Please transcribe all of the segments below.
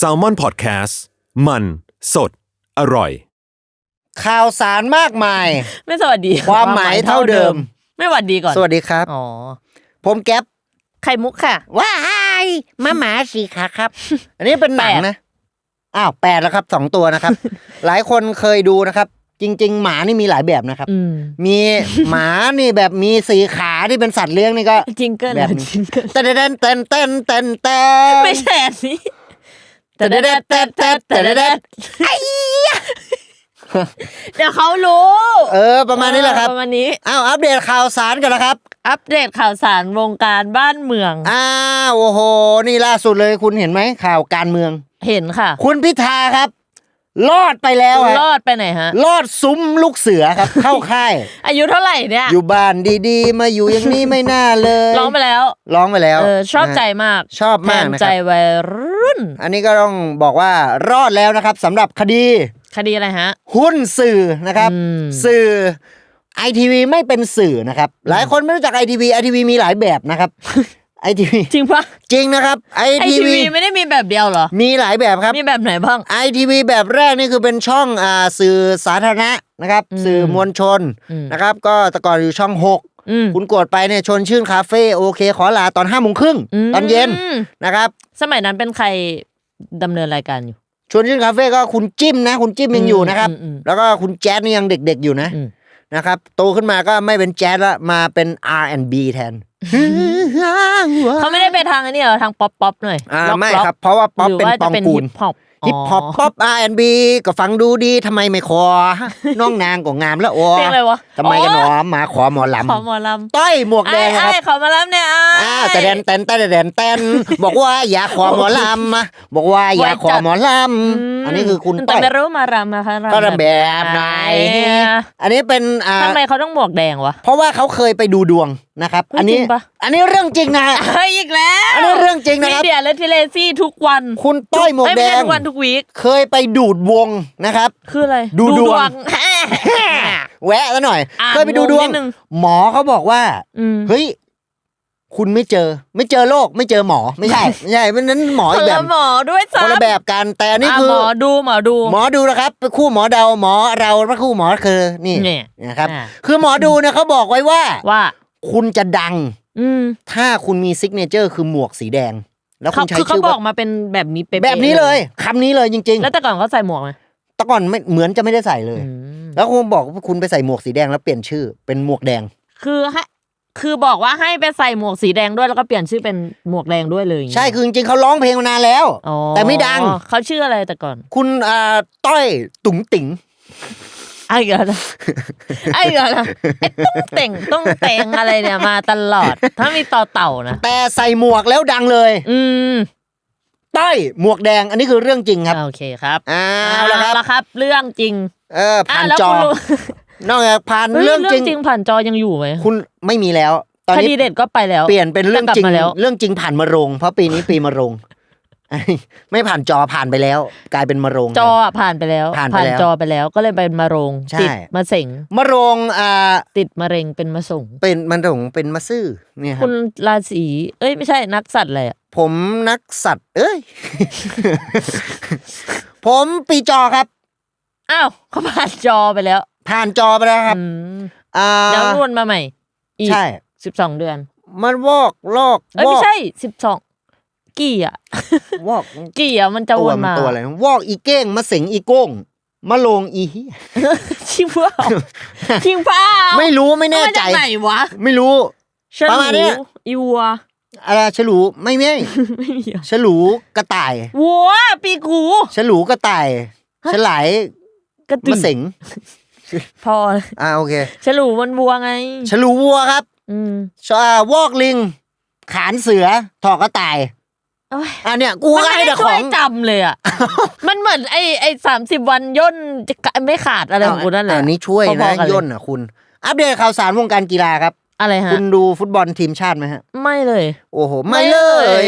s a l ม o n PODCAST มัน สด อร่อย ข่าวสารมากมาย ไม่สวัสดีความหมายเท่าเดิม ไม่หวัดดีก่อน สวัสดีครับ อ๋อ ผมแก๊ปไข่มุกค่ะ ว้ายมาหมาสีขาครับ อันนี้เป็นหนังแปดนะ อ้าวแปดแล้วครับสองตัวนะครับ หลายคนเคยดูนะครับ จริง ๆ หมานี่มีหลายแบบนะครับ อืมมีหมานี่แบบมีสีขาที่เป็นสัตว์เลี้ยงนี่ก็จิงเกิลแบบนี้จิงเกิลเต้นเต้นเต้นเต้นเต้นเต้น ไม่ใช่อันนี้แต่เด็ดแต่แต่แต่เด็ดเดี๋ยวเขารู้เออ ประมาณนี้แหละครับ ประมาณนี้ อ้าวอัปเดตข่าวสารกันแล้วครับ อัปเดตข่าวสารวงการบ้านเมือง อ้าวโอ้โห นี่ล่าสุดเลยคุณเห็นไหมข่าวการเมือง เห็นค่ะ คุณพิธาครับ รอดไปแล้วคุณฮะรอดไปไหนฮะ รอดซุ้มลูกเสือครับ เข้าค่าย อายุเท่าไหร่เนี่ย อยู่บ้านดีๆ มาอยู่อย่างนี้ไม่น่าเลยร้องไปแล้วร้องไปแล้วเออชอบใจนะมากชอบมากแทนนะใจครับวัยรุ่น อันนี้ก็ต้องบอกว่ารอดแล้วนะครับสำหรับคดี คดีอะไรฮะ หุ้นสื่อนะครับอืมสื่อไอทีวีไม่เป็นสื่อนะครับ หลายคนไม่รู้จักไอทีวีไอทีวีมีหลายแบบนะครับ ไอทีวีจริงปะจริงนะครับไอไอทีทีวีวีไม่ได้มีแบบเดียวเหรอ มีหลายแบบครับ มีแบบไหนบ้าง ไอทีวีแบบแรกนี่คือเป็นช่องอ่าสื่อสาธารณะนะครับ อืมสื่อมวลชนอืม นะครับ ก็แต่ก่อนอยู่ช่องหกอืมคุณกดไปเนี่ยชนชื่นคาเฟ่โอเค ขอลาตอนห้าโมงครึ่งมตอนเย็นนะครับ สมัยนั้นเป็นใครดำเนินรายการอยู่ ชวนชื่นคาเฟ่ก็คุณจิ้มนะ คุณจิ้มยังอยู่นะครับ อืมอืมแล้วก็คุณแจ๊ดนี่ยังเด็กๆอยู่นะอืม นะครับ โตขึ้นมาก็ไม่เป็นแจ๊ดละมาเป็น R&B แทน เขาไม่ได้ไปทางอันนี้เหรอทางป๊อปป๊อปหน่อยอ่าล็อกไม่ล็อกครับ เพราะว่าป๊อปหรือเป็นว่าปจะองเป็นกูฮิลปฮอปฮิปฮอปป๊อป R&B ก็ฟังดูดีทำไมไม่ขอน้องนางก็งามแล้วโอ้เพลงอะไรวะทำไมกันหนโอมาขอหมอลขอหมอลำต้อยหมวกำแดไอ้งนะคไอ้รับขอมาลำเนี่ยไอ้อ่าแต่แดนเต้นแต่แดนเต้นบอกว่าอย่าขอหมอลำอะบอกว่าอย่าขอหมอลำอันนี้คือคุณแต่ต้อยไม่รู้มารำมาคะก็ระแบบไหน อันนี้เป็นอ่าทำไมเขาต้องหมวกแดงวะ เพราะว่าเขาเคยไปดูดวงนะครับเฮ้ยอันนี้จริงปะอันนี้เรื่องจริงนะเฮ้ยอีกแล้ว อันนี้เรื่องจริงนะครับมีเดียและทีเลซี่ทุกวัน คุณต้อยหมวกเอ้ยแดไม่ใช่งทุกวันทุกวีคเคยไปดูดวงนะครับ คืออะไร ดูดวงงแวะซะหน่อยอ่านเคยไปดูดวงงงนิดนึงหมอเขาบอกว่าอืมเฮ้ย คุณไม่เจอไม่เจอโรคไม่เจอหมอไม่ใช่ ไม่ใช่มันนั้นหมอคอีนกแบละบหมอด้วยคนละซ้ำแบบกันแต่อันนี่อะคือหมอดูหมอดู หมอดูนะครับเป็นคู่หมอเดาหมอเราพระคู่หมอคือนี่เนี่ยนะครับอ่าคือหมอดูเนี่ยเขาบอกไว้ว่าว่า คุณจะดัง อืมถ้าคุณมีซิกเนเจอร์คือหมวกสีแดง แล้วคุเขาณใช้คือเขาชื่อบอกว่ามาเป็นแบบนี้เป๊ะๆแบบนี้เลยคำนี้เลยจริงแล้วแต่ก่อนเขาใส่หมวกไหมๆแต่ก่อนไม่เหมือนจะไม่ได้ใส่เลยอืมแล้วคุณบอกว่าคุณไปใส่หมวกสีแดงแล้วเปลี่ยนชื่อเป็นหมวกแดง คือให้ คือบอกว่าให้ไปใส่หมวกสีแดงด้วยแล้วก็เปลี่ยนชื่อเป็นหมวกแดงด้วยเลยอย่างเงี้ยใช่คือจริงๆเขาร้องเพลงมานานแล้ว อ๋อแต่ไม่ดัง เขาชื่ออะไรแต่ก่อนคุณอ่าต้อยตุ๋งติ๋ง ไอ้เกันนะไอ้เกันนะไอ้ต้องแต่งต้องแต่งอะไรเนี่ยมาตลอด ถ้ามีต่อเต่านะแต่ใส่หมวกแล้วดังเลยอืมต้อยหมวกแดงอันนี้คือเรื่องจริงครับ โอเคครับเอ้าวแล้วครับละครับ เรื่องจริง เออผ่านแล้วจอ คุณรู้ นอกจากผ่านเฮ้ยเรื่องเรื่อจริงงจริงผ่านจอยังอยู่ไหมคุณไม่มีแล้ว ตอนคนี้ดีเด็ดก็ไปแล้ว เปลี่ยนเป็นเรื่องจริง แต่กลับมาแล้ว เรื่องจริงผ่านมาโรง เพราะปีนี้ปีมาโรง ไม่ผ่านจอผ่านไปแล้ว กลายเป็นมาโรง จออะผ่านไปแล้วผ่านไปแล้วจอไปแล้วก็เลยเป็นมะโรงใช่ ติดมาเสงมาโรงอ่าติดมะเร็งเป็นมะสงเป็นมันถงเป็นมาซื่อเนี่ยครัคุบณราศีเอ้ยไม่ใช่นักสัตว์อะไรอะผมนักสัตว์ เอ้ย ผมปีจอครับ อ้าวเขาผ่านจอไปแล้ว ผ่านจอไปแล้วครับอืมอ่าแล้วรวนมาใหม่ อีกใช่ สิบสองเดือน มันวอกลอกเอ้ยวอไม่กใช่สิบสองกี่อะ วอกกี่อะมันจะตัววนมันมาตัวอะไรนะวอกอีเก้งมาเสงอีโก้งมาโลงอีเหี้ยชิงเปล่าชิงเปล่าไม่รู้ไม่แน่ใจ เอามาจากไหนวะไม่รู้ฉลูประมาณเนี้ยอีวัวอะไรฉลูไม่ไม่ไม่มีอะฉลูกระต่ายวัวปีกูฉลูกระต่ายฉลายกระตืมาเสง พอเลยอ่าโอเคฉลูมันวัวไง ฉลูวัวครับ อืมชาวอกลิง ขานเสือถอกกระต่ายโอ้ยอะเนี่ยกูมันก็ไม่ให้ได้แต่ขช่วอยง จำเลยอะ มันเหมือนไอ้ไอ้สามสิบวันย่นจะไม่ขาดอะไรของกูนั่นแหละ อันนี้ช่วยพนะอๆกันเลย ย่นอะคุณ อัปเดตข่าวสารวงการกีฬาครับ อะไรฮะ คุณดูฟุตบอลทีมชาติไหมฮะ ไม่เลย โอ้โห ไม่เลย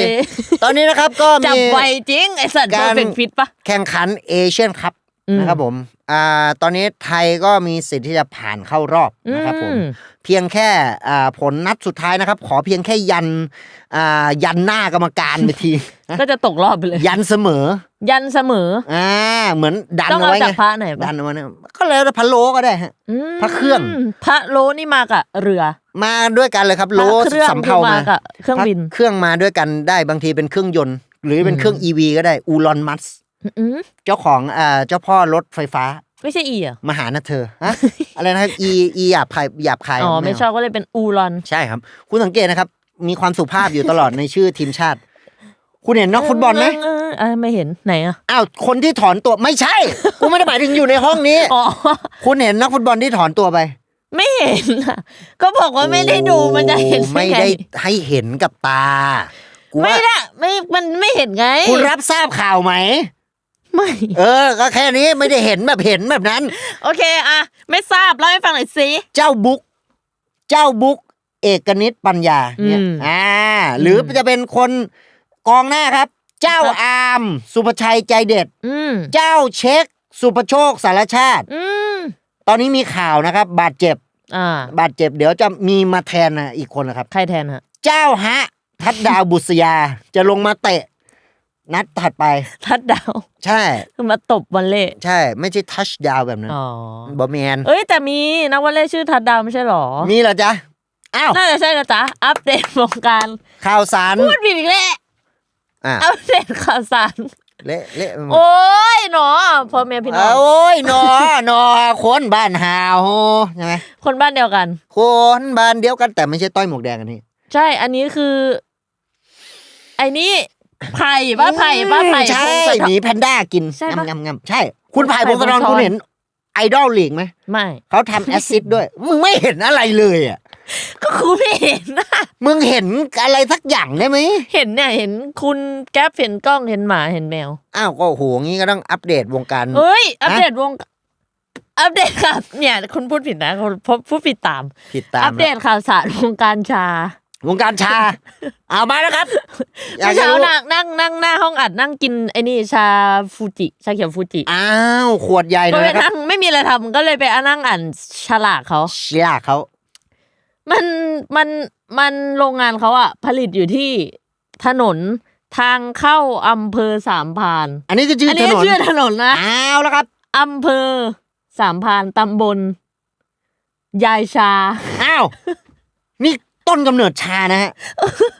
ตอนนี้นะครับก็จับมีไวจริง ไอ้สัตว์การเป็นฟิตปะแข่งขันเอเชียนคัพอืม นะครับผมอ่าตอนนี้ไทยก็มีสิทธิ์ที่จะผ่านเข้ารอบนะครับผมอืมเพียงแค่อ่าผลนัดสุดท้ายนะครับ ขอเพียงแค่ยันอ่ายันหน้ากรรมการไปที ก็จะตกรอบไปเลย ยันเสมอ ยันเสมอ อ่า เหมือนดันต้องเอาเอาไว้จากไงพระไหนดัปะนเอาไว้เนี่ยก็เลยพะโล้ก็ได้ฮะอืมพระเครื่อง พระโลนี่มากับเรือ มาด้วยกันเลยครับพโลระเครื่องสำคืเภาอมามากับเครื่องบิน เครื่องมาด้วยกันได้บางทีเป็นเครื่องยนต์ หรือเป็นเครื่อง EV ก็ได้อูลอนมัส อืมเจ้าของอ่าเจ้าพ่อรถไฟฟ้าไม่ใช่อีเหรอะมาหานะเธอฮะ อะไรนะครับ e e หยาบคายหยาบคายอ๋อครับไม่เาชอบก็เลยเป็นอูรอน ใช่ครับ คุณสังเกตนะครับ มีความสุภาพอยู่ตลอด ในชื่อทีมชาติ คุณเห็นนักฟุตบอลไหมเออเออไม่เห็นไหนอะอ้าวคนที่ถอนตัวไม่ใช่ กูไม่ได้หมายถึงอยู่ในห้องนี้ อ๋อ คุณเห็นนักฟุตบอลที่ถอนตัวไปไม่เห็นอะก็บอกว่าไม่ได้ดูมันจะเห็นโอ้ไม่ไงได้ให้เห็นกับตากูไม่ว่าได้ไม่มันไม่เห็นไงคุณรับทราบข่าวไหม ไม่เออ ก็แค่นี้ไม่ได้เห็นแบบเห็นแบบนั้น โอเคอะไม่ทราบเล่าให้ฟังหน่อยสิเจ้าบุ๊กเจ้าบุ๊กเอกนิตปัญญาเนี่ยอืมอ่า หรือจะเป็นคนกองหน้าครับ เจ้าครับอามสุภชัยใจเด็ดอืมเจ้าเช็ค สุภโชคสารชาติอืมตอนนี้มีข่าวนะครับ บาดเจ็บ อ่า บาดเจ็บ เดี๋ยวจะมีมาแทนนะอีกคนนะครับ ใครแทนฮะ เจ้าฮะ ทัดดาวบุษยาจะลงมาเตะ นัดถัดไป ทัดดาวใช่ คือมาตบวอลเล่ใช่ ไม่ใช่ทัชดาวแบบนั้นอ๋อบอแมนเอ้ยแต่มีนักวอลเล่ชื่อทัดดาวไม่ใช่หรอ มีเหรอจ๊ะอ้าวน่าจะใช่นะจ๊ะอัปเดตวงการข่าวสารพูดผิดอีกแล้วอะอัปเดตข่าวสารเละเละไปหมดโอ้ยหนอพ่อแม่พี่น้อง โอ้ยหนอหนอคนบ้านหาวใช่ไหมคนบ้านเดียวกัน คนบ้านเดียวกันแต่ไม่ใช่ต้อยหมวกแดงอันนี้ ใช่ อันนี้คือ ไอ้นี่ ไผ่ป้าไผ่ป้าไผ่ใช่พงศธรหมีแพนด้ากินใช่ปะ งำงำๆๆใช่ คุณไผ่ไผ่พงศธรพงศธรคุณเห็นไอดอลลีกไหมไม่เขาทำแอสซิดด้วย มึงไม่เห็นอะไรเลยอะ ก็คือไม่เห็นนะมึงเห็นอะไรสักอย่างได้ไหมเห็นเนี่ยเห็นคุณแก๊ปเห็นกล้องเห็นหมาเห็นแมว อ้าวก็โหงี้ก็ต้องอัปเดตวงการ เอ้ย อัปเดตวงอัปเดตครับเนี่ยคุณพูดผิดนะคุณพูดผิดตาม ผิดตามอัปเดตข่าวสารวงการชา วงการชา เอามาแล้วครับอยากเมื่อจะเช้ารู้นั่งนั่งนั่งหน้าห้องอัดนั่งกินไอ้นี่ชาฟูจิชาเขียวฟูจิอ้าวขวดใหญ่ก็นะไปครับนั่งไม่มีอะไรทำก็เลยไปนั่งอ่านฉลากเขา เชียเขามันมันมันโรงงานเขาอะผลิตอยู่ที่ถนนทางเข้าอำเภอสามพรานอันนี้คือชื่ออันถนี้นนชื่อถนนนะอ้าวแล้วครับอำเภอสามพรานตำบล ยายชา อ้าวนี่ ต้นกำเนิดชานะฮะ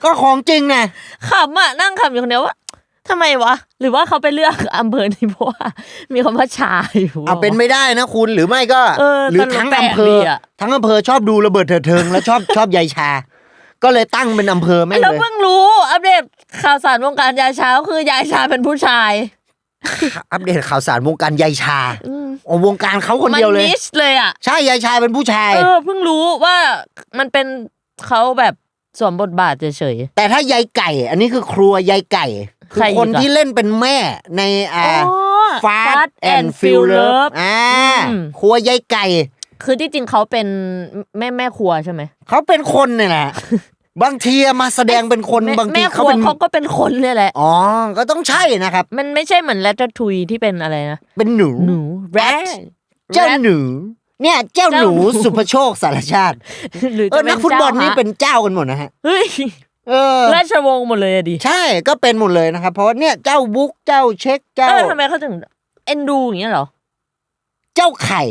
ก็ของจริงนะขำอะนั่งขำอยู่คนเดียวว่าทำไมวะ หรือว่าเขาไปเลือกอำเภอนี้เพราะว่ามีคำว่าชาอยู่เอาเป็นไม่ได้นะคุณหรือไม่ก็เออหรือทั้งตลกแปลกอำเภดีออะทั้งอำเภอชอบดูระเบิดเถิดเทิง แล้วชอบชอบใยชา ก็เลยตั้งเป็นอำเภอแม่งแล้วเลยเพิ่งรู้ อัปเดตข่าวสารวงการยายชาก็คือยายชาเป็นผู้ชาย อัปเดตข่าวสารวงการใยชาอืมโอ้วงการเขาคนมัเดียวเลยนิชเลยอะใช่ใยชาเป็นผู้ชายเออเพิ่งรู้ว่ามันเป็น เขาแบบสวมบทบาทเฉย แต่ถ้าใยไก่ อันนี้คือครัวใยไก่ คืใครออีกคนอะที่เล่นเป็นแม่ในๆอ่า อ๋อ Fast and Feel Feel Love Love อ่าอืม ครัวใยไก่คือที่จริงเขาเป็นแม่แม่ครัวใช่ไหมเขาเป็นคนเนี่ยแหละ บางทีมาแสดงเป็นคนแม่บางทีแม่คเขารัวเป็นเขาก็เป็นคนเนี่ยแหละ อ๋อ ก็ต้องใช่นะครับ มันไม่ใช่เหมือนแรตทุยที่เป็นอะไรนะ เป็นหนู หนูแรด เจ้าหนู เนี่ยเจ้าหนูเจ้าหนูสุภโชคสารชาติหรือเออจะนักฟุตบอลนี่จ้าฮะเป็นเจ้ากันหมดนะฮะเฮ้ยเออราชวงศ์หมดเลยอะดิใช่ก็เป็นหมดเลยนะครับ เพราะว่าเนี่ยเจ้าบุ๊กเจ้าเช็คเจ้าเออทำไมเขาถึงเอ็นดูอย่างเงี้ยเหรอ เจ้าไข่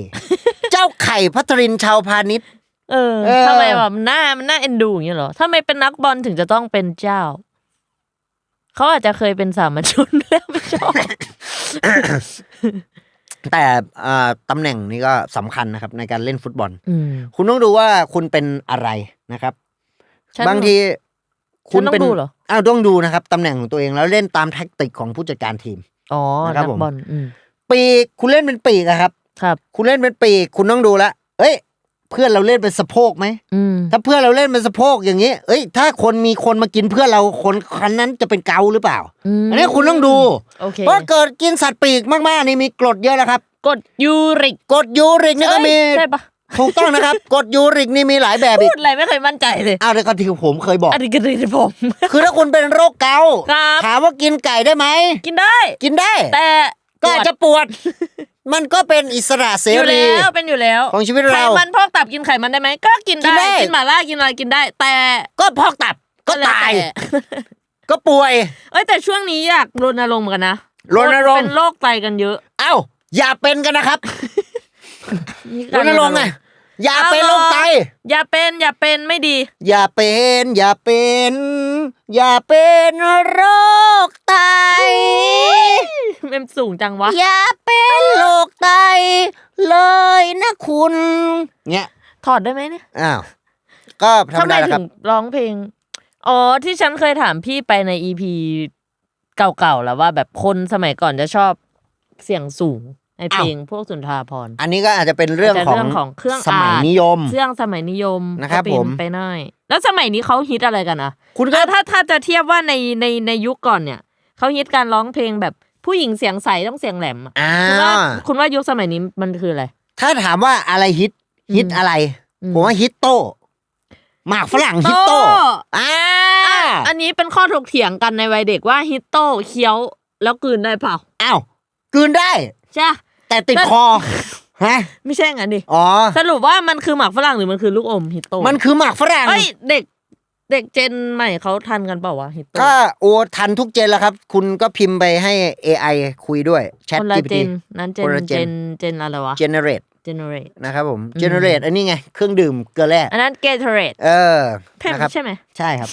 เจ้าไข่พัทรินชาวพาณิชย์เออเออทำไมแบบหน้ามันน่าเอ็นดูอย่างเงี้ยเหรอทำไมเป็นนักบอลถึงจะต้องเป็นเจ้าเขาอาจจะเคยเป็นสามัญชนแล้วไม่ชอบ แต่อ่าตำแหน่งนี้ก็สำคัญนะครับ ในการเล่นฟุตบอลอืมคุณต้องดูว่าคุณเป็นอะไรนะครับฉันบางทีฉันต้องเป็นดูเหรออ้าวต้องดูนะครับตำแหน่งของตัวเองแล้วเล่นตามแท็กติกของผู้จัดการทีมอ๋อนะครับนักผมบอลอืมปีกคุณเล่นเป็นปีกอะครับ ครับ คุณเล่นเป็นปีกคุณต้องดูละเอ้ย เพื่อนเราเล่นเป็นสะโพกไหมอืมถ้าเพื่อนเราเล่นเป็นสะโพกอย่างนี้ เอ้ย ถ้าคนมีคนมากินเพื่อนเราคนคนนั้นจะเป็นเกาหรือเปล่ามอันนี้คุณต้องดูโอเคเพราะเกิดกินสัตว์ปีกมากๆนี่มีกรดเยอะนะครับกดยูริกกรดยูริกนี่ก็มีเอ้ยใช่ปะถูกต้องนะครับกรดยูริกนี่มีหลายแบบอีพูกดอะไรไม่เคยมั่นใจเลยอ้าวเดี๋ยวก็ที่ผมเคยบอกอันนี้ก็ดีผม คือถ้าคุณเป็นโรคเกาต์ครับถามว่ากินไก่ได้ไหมกินได้ กินได้ แต่ก็อาจจะปวด มันก็เป็นอิสระเสอยู่รี แล้วเป็นอยู่แล้วของชีวิตไขเรามันพอกตับกินไขมันได้ไหมก็กินกินได้ ได้ กินหม่าล่ากินอะไรกินได้ แต่ก็พอกตับก็ตายแล้วแต่ก็ป่วย เอ้ยแต่ช่วงนี้อยากรณรงค์เหมือนกันนะรณรงค์ เป็นโรคไตกันเยอะเอ้า อย่าเป็นกันนะครับมีรการณรงค์ไงอย่าเป็นโรคไต อย่าเป็นอย่าเป็นไม่ดี อย่าเป็น อย่าเป็น อย่าเป็นโรค ไตเมมสูงจังวะ อย่าเป็นโรคไต เลยนะคุณ เนี่ยถอดได้ไหมเนี่ยอ้าว ก็ธรรมทำไมดาแหละคถึรับ งร้องเพลง อ๋อ ที่ฉันเคยถามพี่ไปในอีพีเก่าๆแล้วว่าแบบคนสมัยก่อนจะชอบเสียงสูงในเพลงพวกสุนทราพรณ์อันนี้ก็อาจจะเป็นเรื่องอาจจะของเรื่องของเครื่องสมัยอาร์ตนิยมเรื่องสมัยนิยมนะครับก็เป็ผม ไปหน่อย แล้วสมัยนี้เขาฮิตอะไรกันอะคุณก็ อะถ้าถ้าจะเทียบว่าในในในยุคก่อนเนี่ย เขาฮิตการร้องเพลงแบบผู้หญิงเสียงใสต้องเสียงแหลมอะอ่า คุณว่าคุณว่ายุคสมัยนี้มันคืออะไร ถ้าถามว่าอะไรฮิตฮิตอะไรอืม ผมว่าฮิตโต้หมากฝรั่งฮิตโต้อ่าอันนี้เป็นข้อถกเถียงกันในวัยเด็กว่าฮิตโต้เคี้ยวแล้วกลืนได้เปล่าอ้าวกลืนได้ ใช่ปะแต่ติดนั่นคอฮะไม่ใช่งั้นดิ อ๋อ สรุปว่ามันคือหมากฝรั่งหรือมันคือลูกอมฮิตโต้มันคือหมากฝรั่ง เอ้ยเด็ก เด็กเจนใหม่เขาทันกันเปล่าวะฮิตโต้ก็โอ้ทันทุกเจนแล้วครับ คุณก็พิมพ์ไปให้ AI คุยด้วย Chat คนละ GPT เจนนั้นเจนคนละเจเจน นเจนอะไรวะ generate generate นะครับผมอืม generate อันนี้ไง เครื่องดื่มเกลือแร่อันนั้น gatorade เออเพ่มนะครับใช่ไหม ใช่ครับ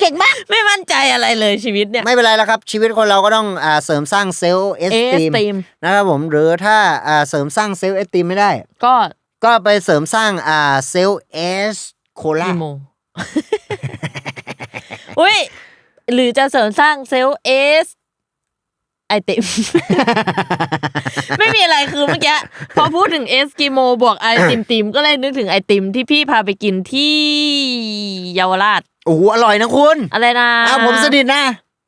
เก่งมาก ไม่มั่นใจอะไรเลยชีวิตเนี่ย ไม่เป็นไรแล้วครับ ชีวิตคนเราก็ต้องอ่าเสริมสร้างเซลล์เอสเอสตีมตีมนะครับผมหรือถ้าอ่าเสริมสร้างเซลล์เอสตีมไม่ได้ ก็ก็ไปเสริมสร้างอ่าเซลล์เอสโคลาอีโม อุ้ยหรือจะเสริมสร้างเซลล์เอสไอติม ไม่มีอะไรคือเมื่อกี้พอพูดถึงเอสกิโมบวกไอติมติมก็เลยนึกถึงไอติมที่พี่พาไปกินที่เยาวราชโอ้โหอร่อยนะคุณ อะไรนะอ้าวผมสนิทนะ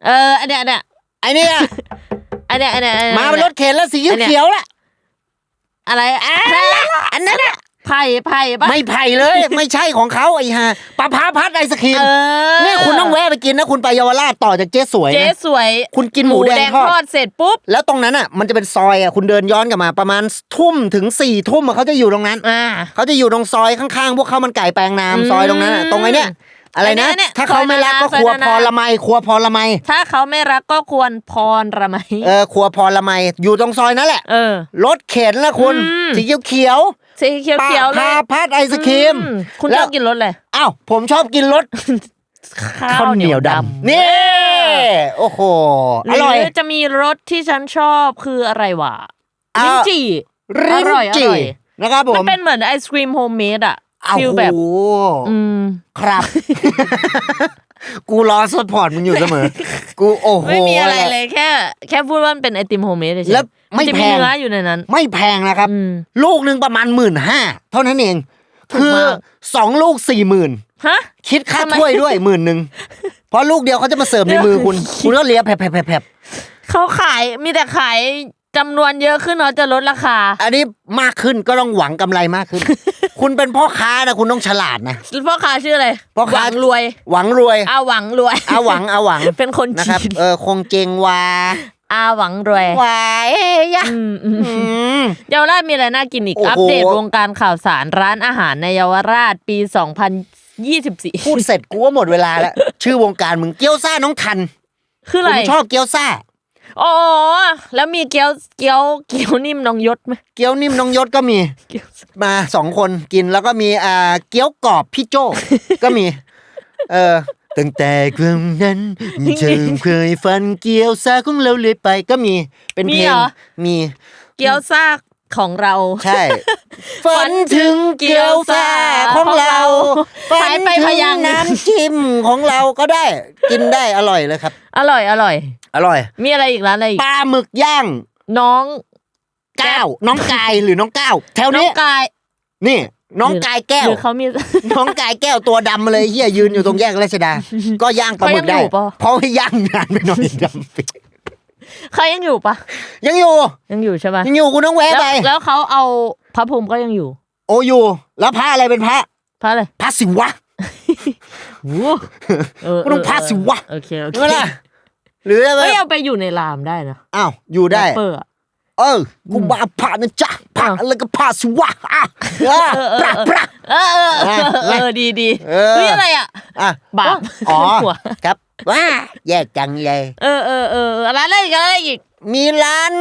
เอออันเนี้ยอันเนี้ยไอเนี่ยอันเนี้ยอันเนี้ยอันเนี้ยมาเป็นรถเข็นแล้วสีอันเนี้ยเขียวๆล่ะอะไรอะอันนั้นน่ะ ไผ่ไผ่ปะ ไม่ไผ่เลย ไม่ใช่ของเขาไอ้ห่าปลาพาพัดไอศครีมเออ เนี่ยคุณต้องแวะไปกินนะคุณไปเยาวราชต่อจากเจ๊สวยเจ๊นะสวยคุณกินหมูแดงทอดทอด เสร็จปุ๊บ แล้วตรงนั้นอะ มันจะเป็นซอยอะคุณเดินย้อนกลับมาประมาณทุ่มถึงสี่ทุ่มอะเขาจะอยู่ตรงนั้นอ่า เขาจะอยู่ตรงซอยข้างๆ พวกข้าวมันไก่แปลงนามอืมซอยตรงนั้นอะตรงไอ้เนี่ยอะไรนะ ไอ้เนี่ยถ้าเขาไม่รักก็ซอยครัวนานา พอละไมครัวพอละไมถ้าเขาไม่รักก็ควรพรระไหมเออครัวพอละไมอยู่ตรงซอยนั่นแหละ เออ รถเข็นละคุณอืม สีเขียว สีเขียวๆเขียวๆเลพายพัดไอศครีมอืคุณแล้ชวอบกินรสเลยอ้าวผมชอบกินรสข้าวเหนียวดำนี่โอ้โหหอร่อยรือจะมีรสที่ฉันชอบคืออะไรวะอ่าลิ้นจี่ริ้นอร่อยอจีร่อยนะครับผมันมเป็นเหมือนไอศครีมโฮมเมดอะอ้าวฟิลแบบโอ้โหอืมครับ กูรอสปอร์ตมึงอยู่เสมอ กูโอ้โหไม่มีอะไรเลยแค่ แค่พูดว่ามันเป็นไอติมโฮมเมดเฉยๆแล้วไม่นจะแพมีงเนื้ออยู่ในนั้น ไม่แพงนะครับอืมลูกหนึ่งประมาณหมื่นห้าเท่านั้นเองถูกคือมากสองลูกสี่หมื่นฮะคิดค่าทำไมถ้วยด้วยหมื่นหนึ่งเพราะลูกเดียวเขาจะมาเสิร์ฟในมือคุณ คุณก็เลียแผลบแผลบแผลบแผลบเขาขายมีแต่ขาย จำนวนเยอะขึ้นเนาะจะลดราคา อันนี้มากขึ้นก็ต้องหวังกำไรมากขึ้น คุณเป็นพ่อค้านะคุณต้องฉลาดนะ พ่อค้าชื่ออะไรพ่อหค้า วังรวยหวังรวยอาหวังรวยอาหวังอาหวังเป็นคนนะจีครับนเออคงเจงวาอาหวังรวยวายยะอืมอืมอืม เยาวราชมีอะไรน่ากินอีก โอ้โห อัปเดตวงการข่าวสารร้านอาหารในเยาวราชปี 2024 พูดเสร็จกูก็หมดเวลาแล้ว ชื่อวงการมึงเกี๊ยวซ่าน้องทันคือผอะไรมชอบเกี๊ยวซ่า อ๋อแล้วมีเกี๊ยวเกี๊ยวเกี๊ยวนิ่มน้องยศไหมเกี๊ยวนิ่มน้องยศก็มี เกี๊ยวมาสองคนกินแล้วก็มีอ่าเกี๊ยวกรอบพี่โจก็มี เออตั้งแต่ครั้งนั้นเธอเคยฟันเกี๊ยวซ่าของเราเลยไปก็มีเป็นเพลงมีเกี๊ยวซ่า ของเรา ใช่ฝันถึงเกี๊ยวซ่าของเราฝัหายนไปถึพงยางค์น้ำจิ้มของเราก็ได้กินได้อร่อยเลยครับ อร่อยอร่อย อร่อย มีอะไรอีกร้านอะไรอีกปลาหมึกย่าง น้องก้าวน้องกายหรือน้องก้าวแถวน้อนี้งกาย นี่ น้องกายแก้วหรือเขามีน้องกายแก้วตัวดำมาเลยเฮียยืนอยู่ตรงแยกราชดา ก็ย่างปลาหมึกได้เขายังอยู่ปะเพราะว่าย่างนานไปหน่อยดำปิด เขายังอยู่ปะยังอยู่ ยังอยู่ใช่ปะยังอยู่คุณต้องแวะแล้วไปแล้วเขาเอาพระพรหมก็ยังอยู่ โออยู่ แล้วพระอะไรเป็นพระพระอะไรพระศิวะโอ้เออก็ต้องพาสิวะโอเคโอเคใช่ไหมล่ะหรืออะไรเฮ้ยเอาไปอยู่ในรามได้นะอ้าวอยู่ได้แรปเปอร์อะเออกูมาผ่านะจ๊ะผ่าแล้วก็ผ่าสิวะอะเออปรักปรักเออเออเออเออดีดีเออเฮ้ยอะไรอะอะบาปอ๋อหัวครับ ว้าแย่จังเลยเออเออเอออะไรอะไรอีกอะไรอีกมีร้าน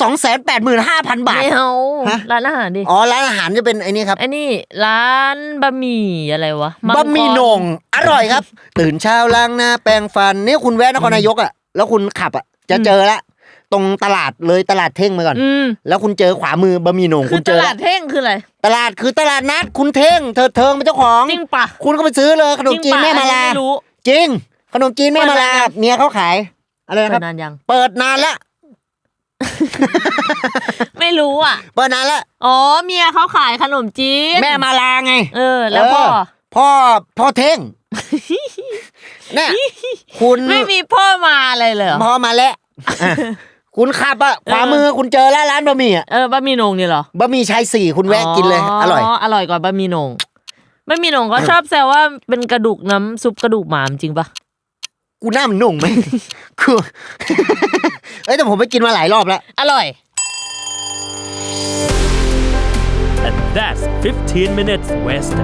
สองแสนแปดหมื่นห้าพันบาท ไม่เอาฮะ ร้านอาหารดิอ๋อร้านอาหารจะเป็นไอ้นี่ครับไอ้นี่ร้านบะหมี่อะไรวะมังกรบะหมี่โหนงอร่อยครับ ตื่นเช้าล้างหน้าแปรงฟันนี่คุณแวะนครนายกอะแล้วคุณขับอะจะเจอละตรงตลาดเลยตลาดเท่งมาก่อน อืมแล้วคุณเจอขวามือบะหมี่โหนงคืคุอณตเจอลาละดเท่งคืออะไรตลาดคือตลาดนัดคุณเท่งเธอเทิงเป็นเจ้าของ จริงปะคุณก็ไปซื้อเลยขนมจีนจริงปะแม่มาลาอันนี้ไม่รู้จริง ขนมจีนแม่มาลาเปิดนานยังเมียเขาขายอะไรเปินะครับดนานยัง เปิดนานละไม่รู้อะ เปิดนานละอ๋อเมียเขาขายขนมจีนแม่มาลาไง เออ แล้วพ่อเพ่อพ่อเท่งเนี่ยคุณไม่มีพ่อมาอะไรเลยเหรอพ่อมาแล้วอะคุณขับอะขวามือคุณเจอแล้วร้านบะหมี่อะเออบะหมี่โหนงเนี่ยเหรอบะหมี่ชายสี่คุณแวะกินเลย อร่อยอร่อยกว่าบะหมี่โหนงบะหมี่โหนงเขาชอบแซวว่าเป็นกระดูกน้ำซุปกระดูกหมามจริงปะ กูหน้ามันหนุ่งไหมคือเอ้ยแต่ผมไปกินมาหลายรอบแล้ว อร่อย And that's 15 minutes west.